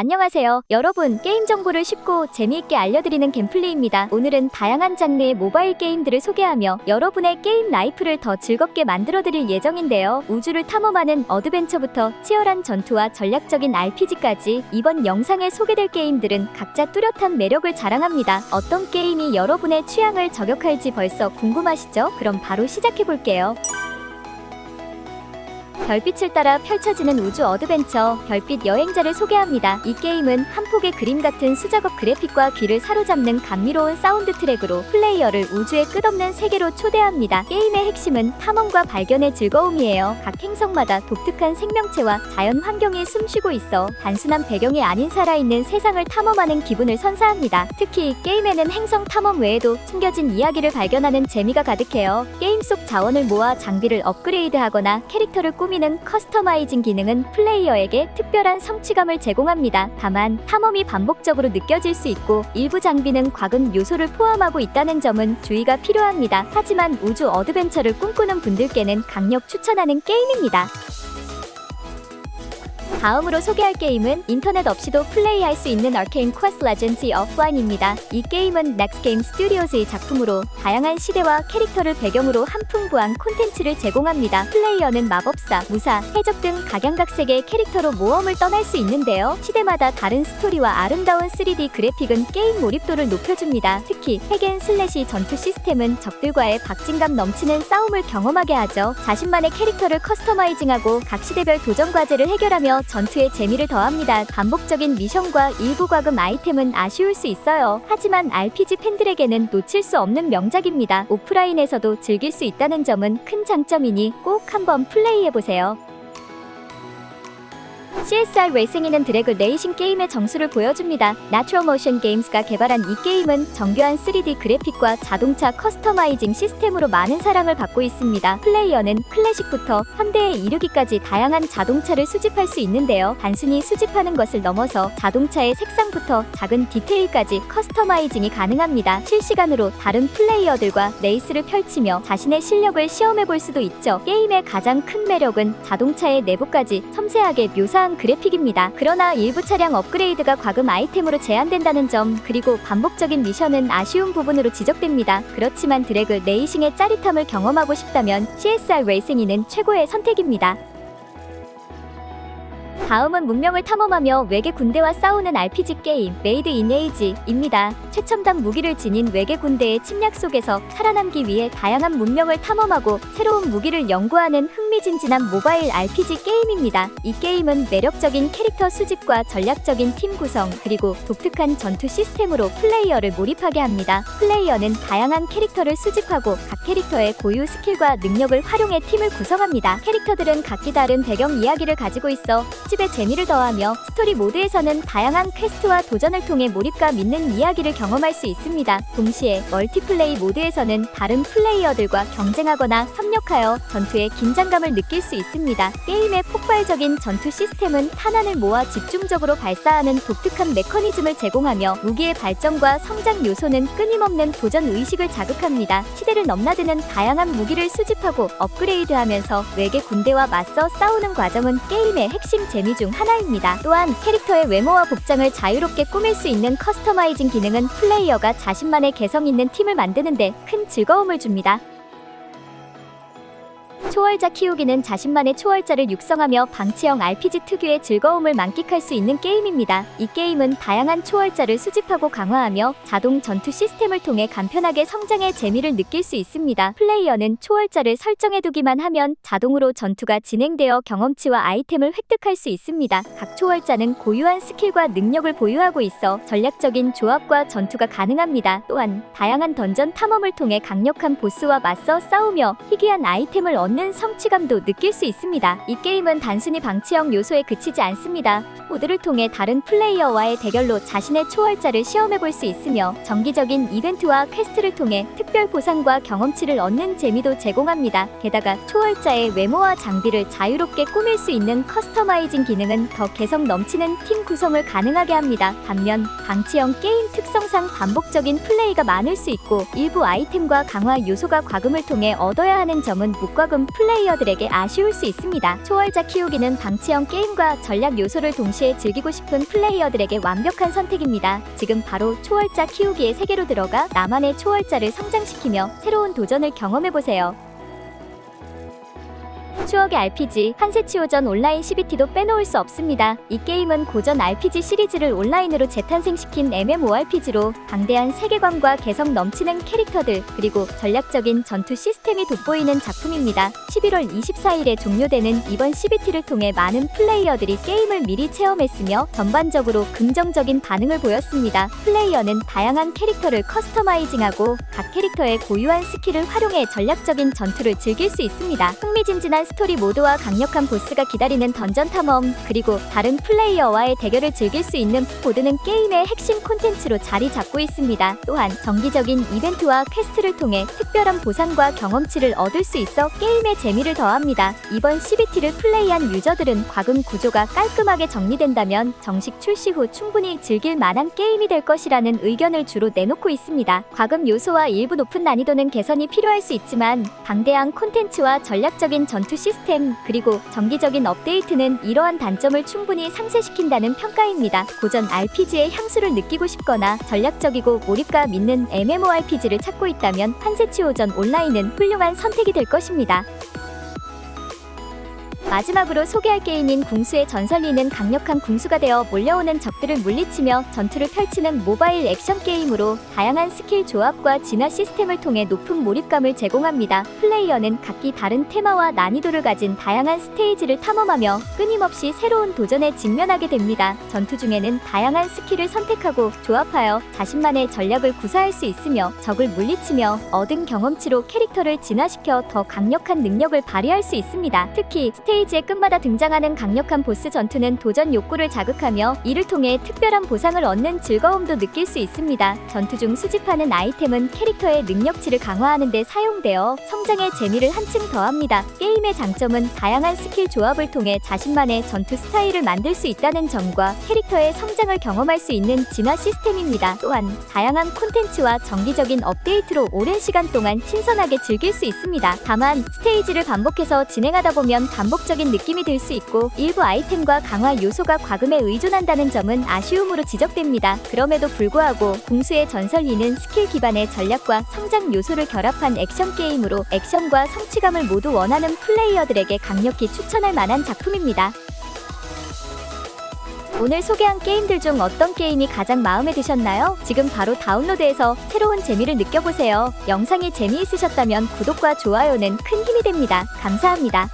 안녕하세요. 여러분, 게임 정보를 쉽고 재미있게 알려드리는 겜플레이입니다. 오늘은 다양한 장르의 모바일 게임들을 소개하며 여러분의 게임 라이프를 더 즐겁게 만들어드릴 예정인데요. 우주를 탐험하는 어드벤처부터 치열한 전투와 전략적인 RPG까지 이번 영상에 소개될 게임들은 각자 뚜렷한 매력을 자랑합니다. 어떤 게임이 여러분의 취향을 저격할지 벌써 궁금하시죠? 그럼 바로 시작해볼게요. 별빛을 따라 펼쳐지는 우주 어드벤처 별빛 여행자를 소개합니다. 이 게임은 한 폭의 그림 같은 수작업 그래픽과 귀를 사로잡는 감미로운 사운드 트랙으로 플레이어를 우주의 끝없는 세계로 초대합니다. 게임의 핵심은 탐험과 발견의 즐거움이에요. 각 행성마다 독특한 생명체와 자연 환경이 숨쉬고 있어 단순한 배경이 아닌 살아있는 세상을 탐험하는 기분을 선사합니다. 특히 게임에는 행성 탐험 외에도 숨겨진 이야기를 발견하는 재미가 가득해요. 게임 속 자원을 모아 장비를 업그레이드하거나 캐릭터를 꾸미 는 커스터마이징 기능은 플레이어에게 특별한 성취감을 제공합니다. 다만 탐험이 반복적으로 느껴질 수 있고 일부 장비는 과금 요소를 포함하고 있다는 점은 주의가 필요합니다. 하지만 우주 어드벤처를 꿈꾸는 분들께는 강력 추천하는 게임입니다. 다음으로 소개할 게임은 인터넷 없이도 플레이할 수 있는 아케인 퀘스트 레전시 어프라인입니다. 이 게임은 넥스게임 스튜디오즈의 작품으로 다양한 시대와 캐릭터를 배경으로 한풍부한 콘텐츠를 제공합니다. 플레이어는 마법사, 무사, 해적 등 각양각색의 캐릭터로 모험을 떠날 수 있는데요. 시대마다 다른 스토리와 아름다운 3D 그래픽은 게임 몰입도를 높여줍니다. 특히 핵앤 슬래시 전투 시스템은 적들과의 박진감 넘치는 싸움을 경험하게 하죠. 자신만의 캐릭터를 커스터마이징하고 각 시대별 도전 과제를 해결하며 전투에 재미를 더합니다. 반복적인 미션과 일부 과금 아이템은 아쉬울 수 있어요. 하지만 RPG 팬들에게는 놓칠 수 없는 명작입니다. 오프라인에서도 즐길 수 있다는 점은 큰 장점이니 꼭 한번 플레이해보세요. CSR 레이싱이는 드래그 레이싱 게임의 정수를 보여줍니다. Natural Motion Games가 개발한 이 게임은 정교한 3D 그래픽과 자동차 커스터마이징 시스템으로 많은 사랑을 받고 있습니다. 플레이어는 클래식부터 현대에 이르기까지 다양한 자동차를 수집할 수 있는데요. 단순히 수집하는 것을 넘어서 자동차의 색상부터 작은 디테일까지 커스터마이징이 가능합니다. 실시간으로 다른 플레이어들과 레이스를 펼치며 자신의 실력을 시험해 볼 수도 있죠. 게임의 가장 큰 매력은 자동차의 내부까지 섬세하게 묘사 한 그래픽입니다. 그러나 일부 차량 업그레이드가 과금 아이템으로 제한된다는 점, 그리고 반복적인 미션은 아쉬운 부분으로 지적됩니다. 그렇지만 드래그 레이싱의 짜릿함을 경험하고 싶다면 CSR 레이싱이는 최고의 선택입니다. 다음은 문명을 탐험하며 외계 군대와 싸우는 RPG 게임 메이드 인 에이지입니다. 최첨단 무기를 지닌 외계 군대의 침략 속에서 살아남기 위해 다양한 문명을 탐험하고 새로운 무기를 연구하는 흥미진진한 모바일 RPG 게임입니다. 이 게임은 매력적인 캐릭터 수집과 전략적인 팀 구성 그리고 독특한 전투 시스템으로 플레이어를 몰입하게 합니다. 플레이어는 다양한 캐릭터를 수집하고 각 캐릭터의 고유 스킬과 능력을 활용해 팀을 구성합니다. 캐릭터들은 각기 다른 배경 이야기를 가지고 있어 수집에 재미를 더하며 스토리 모드에서는 다양한 퀘스트와 도전을 통해 몰입감 있는 이야기를 경험할 수 있습니다. 동시에 멀티플레이 모드에서는 다른 플레이어들과 경쟁하거나 협력하여 전투의 긴장감을 느낄 수 있습니다. 게임의 폭발적인 전투 시스템은 탄환을 모아 집중적으로 발사하는 독특한 메커니즘을 제공하며 무기의 발전과 성장 요소는 끊임없는 도전 의식을 자극합니다. 시대를 넘나드는 다양한 무기를 수집하고 업그레이드하면서 외계 군대와 맞서 싸우는 과정은 게임의 핵심 재미 중 하나입니다. 또한 캐릭터의 외모와 복장을 자유롭게 꾸밀 수 있는 커스터마이징 기능은 플레이어가 자신만의 개성 있는 팀을 만드는데 큰 즐거움을 줍니다. 초월자 키우기는 자신만의 초월자를 육성하며 방치형 RPG 특유의 즐거움을 만끽할 수 있는 게임입니다. 이 게임은 다양한 초월자를 수집하고 강화하며 자동 전투 시스템을 통해 간편하게 성장의 재미를 느낄 수 있습니다. 플레이어는 초월자를 설정해두기만 하면 자동으로 전투가 진행되어 경험치와 아이템을 획득할 수 있습니다. 각 초월자는 고유한 스킬과 능력을 보유하고 있어 전략적인 조합과 전투가 가능합니다. 또한 다양한 던전 탐험을 통해 강력한 보스와 맞서 싸우며 희귀한 아이템을 얻는 성취감도 느낄 수 있습니다. 이 게임은 단순히 방치형 요소에 그치지 않습니다. 모드를 통해 다른 플레이어와의 대결로 자신의 초월자를 시험해 볼 수 있으며 정기적인 이벤트와 퀘스트를 통해 특별 보상과 경험치를 얻는 재미도 제공합니다. 게다가 초월자의 외모와 장비를 자유롭게 꾸밀 수 있는 커스터마이징 기능은 더 개성 넘치는 팀 구성을 가능하게 합니다. 반면 방치형 게임 특성상 반복적인 플레이가 많을 수 있고 일부 아이템과 강화 요소가 과금을 통해 얻어야 하는 점은 무과금 플레이어들에게 아쉬울 수 있습니다. 초월자 키우기는 방치형 게임과 전략 요소를 동시에 즐기고 싶은 플레이어들에게 완벽한 선택입니다. 지금 바로 초월자 키우기의 세계로 들어가 나만의 초월자를 성장시키며 새로운 도전을 경험해보세요. 추억의 RPG 한세치오전 온라인 CBT도 빼놓을 수 없습니다. 이 게임은 고전 RPG 시리즈를 온라인으로 재탄생시킨 MMORPG로 방대한 세계관과 개성 넘치는 캐릭터들 그리고 전략적인 전투 시스템이 돋보이는 작품입니다. 11월 24일에 종료되는 이번 CBT를 통해 많은 플레이어들이 게임을 미리 체험했으며 전반적으로 긍정적인 반응을 보였습니다. 플레이어는 다양한 캐릭터를 커스터마이징하고 각 캐릭터의 고유한 스킬을 활용해 전략적인 전투를 즐길 수 있습니다. 흥미진진한 스토리 모드와 강력한 보스가 기다리는 던전 탐험, 그리고 다른 플레이어와의 대결을 즐길 수 있는 모드는 게임의 핵심 콘텐츠로 자리 잡고 있습니다. 또한 정기적인 이벤트와 퀘스트를 통해 특별한 보상과 경험치를 얻을 수 있어 게임의 재미를 더합니다. 이번 CBT를 플레이한 유저들은 과금 구조가 깔끔하게 정리된다면 정식 출시 후 충분히 즐길 만한 게임이 될 것이라는 의견을 주로 내놓고 있습니다. 과금 요소와 일부 높은 난이도는 개선이 필요할 수 있지만 방대한 콘텐츠와 전략적인 전투 시스템 그리고 정기적인 업데이트는 이러한 단점을 충분히 상쇄시킨다는 평가입니다. 고전 RPG의 향수를 느끼고 싶거나 전략적이고 몰입가 믿는 MMORPG를 찾고 있다면 한세치오전 온라인은 훌륭한 선택이 될 것입니다. 마지막으로 소개할 게임인 궁수의 전설리는 강력한 궁수가 되어 몰려오는 적들을 물리치며 전투를 펼치는 모바일 액션 게임으로 다양한 스킬 조합과 진화 시스템을 통해 높은 몰입감을 제공합니다. 플레이어는 각기 다른 테마와 난이도를 가진 다양한 스테이지를 탐험하며 끊임없이 새로운 도전에 직면하게 됩니다. 전투 중에는 다양한 스킬을 선택하고 조합하여 자신만의 전략을 구사할 수 있으며 적을 물리치며 얻은 경험치로 캐릭터를 진화시켜 더 강력한 능력을 발휘할 수 있습니다. 특히 스테이지 의 끝마다 등장하는 강력한 보스 전투는 도전 욕구를 자극하며 이를 통해 특별한 보상을 얻는 즐거움도 느낄 수 있습니다. 전투 중 수집하는 아이템은 캐릭터의 능력치를 강화하는 데 사용되어 성장의 재미를 한층 더합니다. 게임의 장점은 다양한 스킬 조합을 통해 자신만의 전투 스타일을 만들 수 있다는 점과 캐릭터의 성장을 경험할 수 있는 진화 시스템입니다. 또한 다양한 콘텐츠와 정기적인 업데이트로 오랜 시간 동안 신선하게 즐길 수 있습니다. 다만 스테이지를 반복해서 진행하다 보면 반복 적인 느낌이 들 수 있고 일부 아이템과 강화 요소가 과금에 의존한다는 점은 아쉬움으로 지적됩니다. 그럼에도 불구하고 궁수의 전설리는 스킬 기반의 전략과 성장 요소를 결합한 액션 게임으로 액션과 성취감을 모두 원하는 플레이어들에게 강력히 추천할 만한 작품입니다. 오늘 소개한 게임들 중 어떤 게임이 가장 마음에 드셨나요? 지금 바로 다운로드해서 새로운 재미를 느껴보세요. 영상이 재미있으셨다면 구독과 좋아요는 큰 힘이 됩니다. 감사합니다.